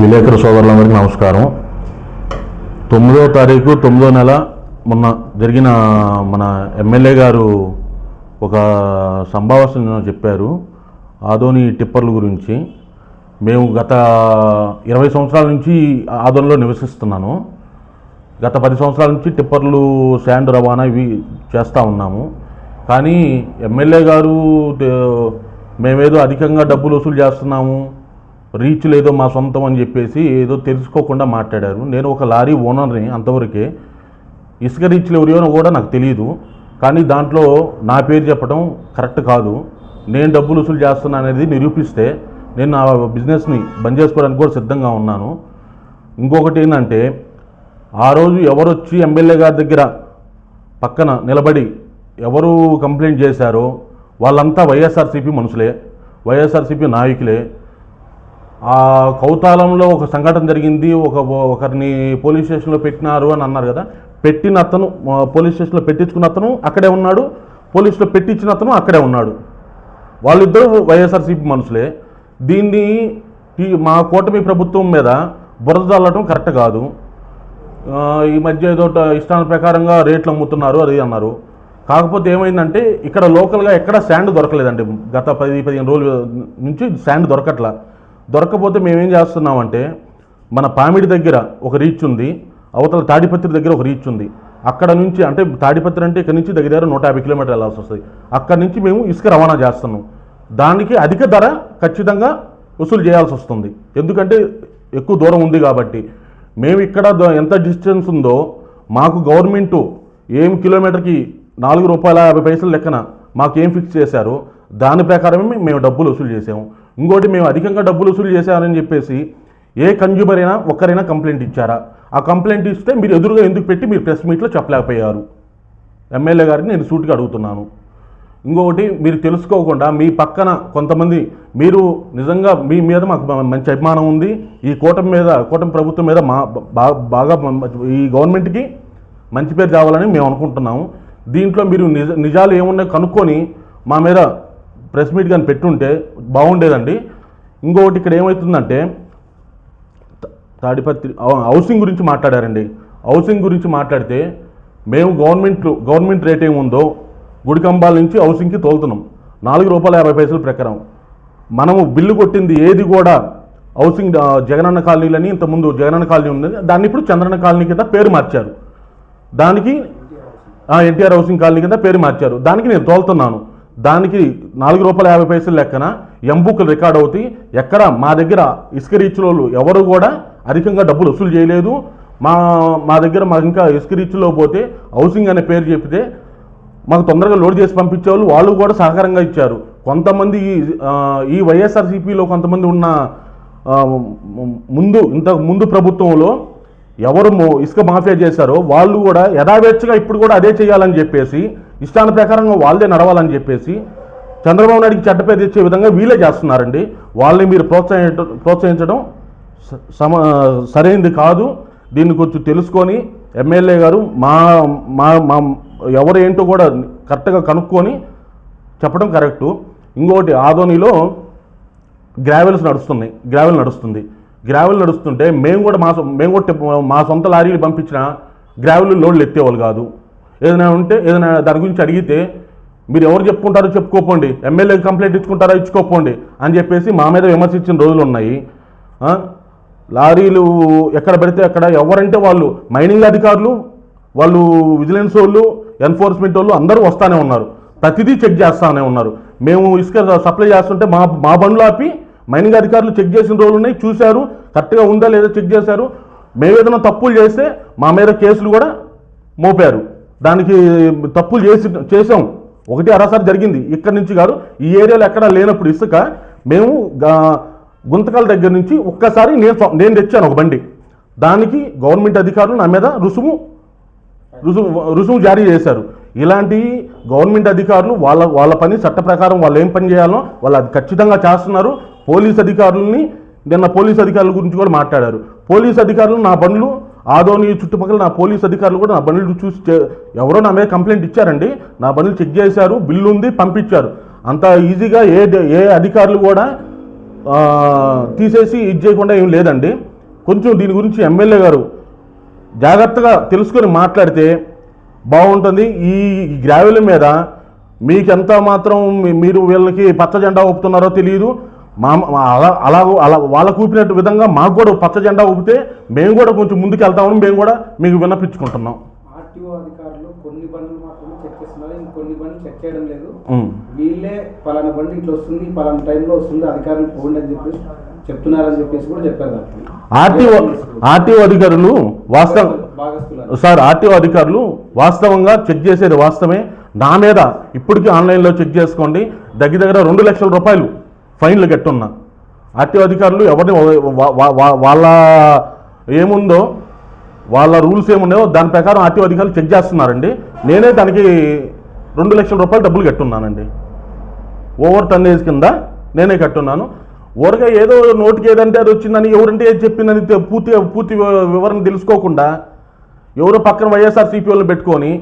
విలేకరు సోదరులందరికీ నమస్కారం. తొమ్మిదో తారీఖు తొమ్మిదో నెల మొన్న జరిగిన మన ఎమ్మెల్యే గారు ఒక సంభావన చెప్పారు ఆదోని టిప్పర్ల గురించి. మేము గత ఇరవై సంవత్సరాల నుంచి ఆదోనిలో నివసిస్తున్నాను. గత పది సంవత్సరాల నుంచి టిప్పర్లు శాండ్ రవాణా ఇవి చేస్తూ ఉన్నాము. కానీ ఎమ్మెల్యే గారు మేమేదో అధికంగా డబ్బులు వసూలు చేస్తున్నాము. రీచ్ లేదో మా సొంతం అని చెప్పేసి ఏదో తెలుసుకోకుండా మాట్లాడారు. నేను ఒక లారీ ఓనర్ని అంతవరకే. ఇసుక రీచ్లు ఎవరియో కూడా నాకు తెలియదు కానీ దాంట్లో నా పేరు చెప్పడం కరెక్ట్ కాదు. నేను డబ్బులు వసూలు చేస్తున్నా అనేది నిరూపిస్తే నేను నా బిజినెస్ని బంద్ చేసుకోవడానికి కూడా సిద్ధంగా ఉన్నాను. ఇంకొకటి ఏంటంటే ఆ రోజు ఎవరు వచ్చి ఎమ్మెల్యే గారి దగ్గర పక్కన నిలబడి ఎవరు కంప్లైంట్ చేశారో వాళ్ళంతా వైఎస్ఆర్సీపీ మనుషులే. వైఎస్ఆర్సీపీ నాయకులే. ఆ కౌతాలంలో ఒక సంఘటన జరిగింది. ఒక ఒకరిని పోలీస్ స్టేషన్లో పెట్టినారు అని అన్నారు కదా. పెట్టిన అతను పోలీస్ స్టేషన్లో పెట్టించుకున్న అతను అక్కడే ఉన్నాడు. పోలీసులో పెట్టించిన అతను అక్కడే ఉన్నాడు. వాళ్ళిద్దరూ వైఎస్ఆర్సీపీ మనుషులే. దీన్ని మా కూటమి ప్రభుత్వం మీద బురద చల్లటం కరెక్ట్ కాదు. ఈ మధ్య ఏదో ఇష్టాల ప్రకారంగా రేట్లు అమ్ముతున్నారు అది అన్నారు. కాకపోతే ఏమైందంటే ఇక్కడ లోకల్గా ఎక్కడ శాండ్ దొరకలేదండి. గత పది పదిహేను రోజుల నుంచి శాండ్ దొరకట్లా. దొరకపోతే మేమేం చేస్తున్నామంటే మన పామిడి దగ్గర ఒక రీచ్ ఉంది అవతల తాడిపత్రి దగ్గర ఒక రీచ్ ఉంది. అక్కడ నుంచి అంటే తాడిపత్రి అంటే ఇక్కడ నుంచి దగ్గర దగ్గర నూట యాభై కిలోమీటర్లు వెళ్ళాల్సి వస్తుంది. అక్కడ నుంచి మేము ఇసుక రవాణా చేస్తున్నాం. దానికి అధిక ధర ఖచ్చితంగా వసూలు చేయాల్సి వస్తుంది. ఎందుకంటే ఎక్కువ దూరం ఉంది కాబట్టి. మేము ఇక్కడ ఎంత డిస్టెన్స్ ఉందో మాకు గవర్నమెంటు ఏం కిలోమీటర్కి నాలుగు రూపాయల యాభై పైసలు లెక్కన మాకు ఏం ఫిక్స్ చేశారో దాని ప్రకారమే మేము డబ్బులు వసూలు చేసాము. ఇంకోటి మేము అధికంగా డబ్బులు వసూలు చేశామని చెప్పేసి ఏ కన్జ్యూమర్ అయినా ఒక్కరైనా కంప్లైంట్ ఇచ్చారా? ఆ కంప్లైంట్ ఇస్తే మీరు ఎదురుగా ఎందుకు పెట్టి మీరు ప్రెస్ మీట్లో చెప్పలేకపోయారు? ఎమ్మెల్యే గారిని నేను సూటిగా అడుగుతున్నాను. ఇంకొకటి మీరు తెలుసుకోకుండా మీ పక్కన కొంతమంది మీరు నిజంగా మీ మీద మాకు మంచి అభిమానం ఉంది. ఈ కూటమి మీద కూటమి ప్రభుత్వం మీద మా బాగా ఈ గవర్నమెంట్కి మంచి పేరు కావాలని మేము అనుకుంటున్నాము. దీంట్లో మీరు నిజ నిజాలు ఏమున్నాయో కనుక్కొని మా మీద ప్రెస్ మీట్ కానీ పెట్టుంటే బాగుండేదండి. ఇంకొకటి ఇక్కడ ఏమవుతుందంటే తాడిపత్రి హౌసింగ్ గురించి మాట్లాడారండి. హౌసింగ్ గురించి మాట్లాడితే మేము గవర్నమెంట్ గవర్నమెంట్ రేట్ ఏముందో గుడికంబాల నుంచి హౌసింగ్కి తోలుతున్నాం. నాలుగు రూపాయల యాభై పైసల ప్రకారం. మనము బిల్లు కొట్టింది ఏది కూడా హౌసింగ్ జగనన్న కాలనీలని ఇంతకుముందు జగనన్న కాలనీ ఉంది. దాన్ని ఇప్పుడు చంద్రన్న కాలనీ కింద పేరు మార్చారు. దానికి ఎన్టీఆర్ హౌసింగ్ కాలనీ కింద పేరు మార్చారు. దానికి నేను తోలుతున్నాను. దానికి నాలుగు రూపాయల యాభై పైసలు లెక్కన ఎంబుక్లు రికార్డ్ అవుతాయి. ఎక్కడ మా దగ్గర ఇసుక రీచ్లో ఎవరు కూడా అధికంగా డబ్బులు వసూలు చేయలేదు. మా మా దగ్గర మాకు ఇంకా ఇసుక రీచ్లో పోతే హౌసింగ్ అనే పేరు చెప్తే మాకు తొందరగా లోడ్ చేసి పంపించేవాళ్ళు వాళ్ళు కూడా సహకారంగా ఇచ్చారు. కొంతమంది ఈ- వైఎస్ఆర్సీపీలో కొంతమంది ఉన్న ముందు ఇంతకు ముందు ప్రభుత్వంలో ఎవరు ఇసుక మాఫియా చేశారో వాళ్ళు కూడా యథావేచ్ఛగా ఇప్పుడు కూడా అదే చేయాలని చెప్పేసి ఇష్టాన ప్రకారంగా వాళ్ళే నడవాలని చెప్పేసి చంద్రబాబు నాయుడికి చెడ్డ పేరు తెచ్చే విధంగా వీళ్ళే చేస్తున్నారండి. వాళ్ళని మీరు ప్రోత్సహించ ప్రోత్సహించడం సమ సరైనది కాదు. దీన్ని కొంచెం తెలుసుకొని ఎమ్మెల్యే గారు మా మా మా ఎవరు ఏంటో కూడా కరెక్ట్గా కనుక్కొని చెప్పడం కరెక్టు. ఇంకోటి ఆదోనిలో గ్రావెల్స్ నడుస్తున్నాయి. గ్రావెల్ నడుస్తుంది. గ్రావెల్ నడుస్తుంటే మేము కూడా మా మేము కూడా మా సొంత లారీలు పంపించిన గ్రావెల్ లోడ్లు ఎత్తేవాళ్ళు కాదు. ఏదైనా ఉంటే ఏదైనా దాని గురించి అడిగితే మీరు ఎవరు చెప్పుకుంటారో చెప్పుకోపోండి. ఎమ్మెల్యే కంప్లైంట్ ఇచ్చుకుంటారో ఇచ్చుకోపోండి అని చెప్పేసి మా మీద విమర్శించిన రోజులు ఉన్నాయి. లారీలు ఎక్కడ పెడితే అక్కడ ఎవరంటే వాళ్ళు మైనింగ్ అధికారులు వాళ్ళు విజిలెన్స్ వాళ్ళు ఎన్ఫోర్స్మెంట్ వాళ్ళు అందరూ వస్తానే ఉన్నారు. ప్రతిదీ చెక్ చేస్తానే ఉన్నారు. మేము ఇసుక సప్లై చేస్తుంటే మా మా బండ్లు ఆపి మైనింగ్ అధికారులు చెక్ చేసిన రోజులు ఉన్నాయి. చూశారు కరెక్ట్గా ఉందా లేదా చెక్ చేశారు. మేము ఏదైనా తప్పులు చేస్తే మా మీద కేసులు కూడా మోపారు. దానికి తప్పులు చేసి చేసాం ఒకటి అరసారి జరిగింది. ఇక్కడి నుంచి కాదు ఈ ఏరియాలో ఎక్కడా లేనప్పుడు ఇసుక మేము గుంతకాల దగ్గర నుంచి ఒక్కసారి నేను నేను తెచ్చాను ఒక బండి. దానికి గవర్నమెంట్ అధికారులు నా మీద రుసుము రుసుము రుసుము జారీ చేశారు. ఇలాంటి గవర్నమెంట్ అధికారులు వాళ్ళ వాళ్ళ పని చట్ట ప్రకారం వాళ్ళు ఏం పని చేయాలో వాళ్ళు అది ఖచ్చితంగా చేస్తున్నారు. పోలీస్ అధికారులని నిన్న పోలీస్ అధికారుల గురించి కూడా మాట్లాడారు. పోలీస్ అధికారులు నా బండ్లు ఆదోని చుట్టుపక్కల నా పోలీస్ అధికారులు కూడా నా బండ్లు చూసి ఎవరో నా మీద కంప్లైంట్ ఇచ్చారండి. నా బండ్లు చెక్ చేశారు బిల్లు ఉంది పంపించారు. అంత ఈజీగా ఏ ఏ అధికారులు కూడా తీసేసి ఇది చేయకుండా ఏం లేదండి. కొంచెం దీని గురించి ఎమ్మెల్యే గారు జాగ్రత్తగా తెలుసుకొని మాట్లాడితే బాగుంటుంది. ఈ గ్రావెల్ మీద మీకెంత మాత్రం మీరు వీళ్ళకి పచ్చ జెండా ఒప్పుతున్నారో తెలియదు. మా అలా అలా అలా వాళ్ళకు ఊపినట్టు విధంగా మాకు కూడా పచ్చ జెండా ఊపితే మేము కూడా కొంచెం ముందుకు వెళ్తామని మేము కూడా మీకు విన్నపించుకుంటున్నాం. ఆర్టీఓ అధికారులు కొన్ని బండ్లు మాత్రమే చెక్ చేస్తున్నారు. ఇంకొన్ని బండ్లు చెక్ చేయడం లేదు. ఉమ్. వీళ్ళే పలానా బండి ఇట్లా వస్తుంది పలానా టైంలో వస్తుంది అధికారులు పోండి అని చెప్పేసి చెప్తున్నారని చెప్పేసి కూడా చెప్పారు దాంట్లో. ఆర్టీఓ ఆర్టీఓ అధికారులు వాస్తవం సార్ ఆర్టీఓ అధికారులు వాస్తవంగా చెక్ చేసేది వాస్తవమే. నా మీద ఇప్పటికీ ఆన్లైన్లో చెక్ చేసుకోండి. దగ్గర దగ్గర రెండు లక్షల రూపాయలు ఫైన్లు కట్టున్నా. ఆర్టీఓ అధికారులు ఎవరిని వాళ్ళ ఏముందో వాళ్ళ రూల్స్ ఏమున్నాయో దాని ప్రకారం ఆర్టీఓ అధికారులు చెక్ చేస్తున్నారండి. నేనే దానికి రెండు లక్షల రూపాయలు డబ్బులు కట్టున్నానండి. ఓవర్ టన్నేజ్ కింద నేనే కట్టున్నాను. ఊరగా ఏదో నోటికి ఏదంటే అది వచ్చిందని ఎవరంటే ఏది చెప్పిందని పూర్తి పూర్తి వివరణ తెలుసుకోకుండా ఎవరో పక్కన వైఎస్ఆర్సీపీ వాళ్ళు పెట్టుకొని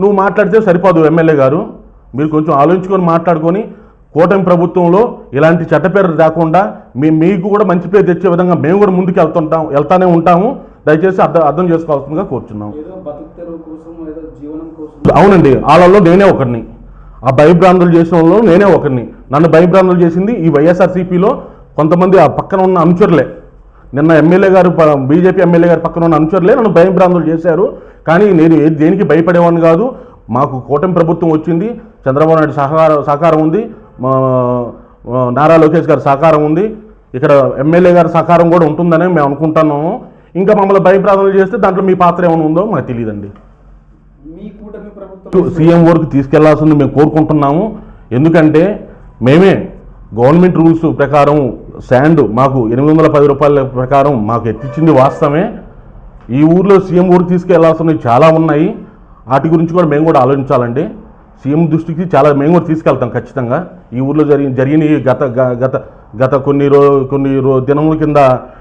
నువ్వు మాట్లాడితే సరిపోదు ఎమ్మెల్యే గారు. మీరు కొంచెం ఆలోచించుకొని మాట్లాడుకొని కూటమి ప్రభుత్వంలో ఇలాంటి చెడ్డ పేరు రాకుండా మీ మీకు కూడా మంచి పేరు తెచ్చే విధంగా మేము కూడా ముందుకు వెళ్తుంటాం వెళ్తానే ఉంటాము. దయచేసి అర్థం అర్థం చేసుకోవాల్సిందిగా కోరుచున్నాం. అవునండి వాళ్ళలో నేనే ఒకరిని. ఆ భయభ్రాంతులు చేసిన నేనే ఒకరిని. నన్ను భయభ్రాంతులు చేసింది ఈ వైఎస్ఆర్సీపీలో కొంతమంది ఆ పక్కన ఉన్న అనుచరులే. నిన్న ఎమ్మెల్యే గారు బీజేపీ ఎమ్మెల్యే గారు పక్కన ఉన్న అనుచరులే నన్ను భయభ్రాంతులు చేశారు. కానీ నేను ఏ- దేనికి భయపడేవాడిని కాదు. మాకు కూటమి ప్రభుత్వం వచ్చింది. చంద్రబాబు నాయుడు సహకారం సహకారం ఉంది. నారా లోకేష్ గారి సహకారం ఉంది. ఇక్కడ ఎమ్మెల్యే గారి సహకారం కూడా ఉంటుందని మేము అనుకుంటున్నాము. ఇంకా మమ్మల్ని భయప్రాంతాలు చేస్తే దాంట్లో మీ పాత్ర ఏమైనా ఉందో మాకు తెలియదండి. మీ సీఎం వరకు తీసుకెళ్ళాల్సింది మేము కోరుకుంటున్నాము. ఎందుకంటే మేమే గవర్నమెంట్ రూల్స్ ప్రకారం శాండ్ మాకు ఎనిమిది వందల పది రూపాయల ప్రకారం మాకు ఎత్తిచ్చింది వాస్తవమే. ఈ ఊర్లో సీఎం ఊరికి తీసుకెళ్ళాల్సినవి చాలా ఉన్నాయి. వాటి గురించి కూడా మేము కూడా ఆలోచించాలండి. సీఎం దృష్టికి చాలా మేము కూడా తీసుకెళ్తాం ఖచ్చితంగా. ఈ ఊర్లో జరిగిన జరిగిన గత గత గత కొన్ని రో కొన్ని రో దినముల కింద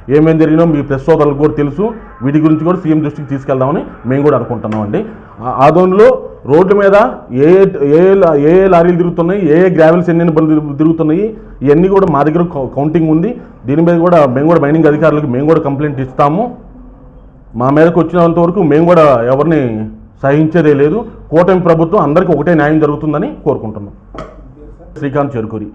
ఏమేం జరిగినో మీ ప్రెస్ సోదరులకు కూడా తెలుసు. వీటి గురించి కూడా సీఎం దృష్టికి తీసుకెళ్దామని మేము కూడా అనుకుంటున్నాం అండి ఆ- రోడ్ల రోడ్డు మీద ఏ ఏ ఏ లారీలు తిరుగుతున్నాయి ఏ ఏ గ్రావెల్స్ ఎన్ని బండ్లు తిరుగుతున్నాయి ఇవన్నీ కూడా మా దగ్గర కౌంటింగ్ ఉంది. దీని మీద కూడా మేము కూడా మైనింగ్ అధికారులకు మేము కూడా కంప్లైంట్ ఇస్తాము. మా మీదకి వచ్చినంత వరకు మేము కూడా ఎవరిని సహించేదే లేదు. కూటమి ప్రభుత్వం అందరికీ ఒకటే న్యాయం జరుగుతుందని కోరుకుంటున్నాం. శ్రీకాంత్ చెరుకూరి.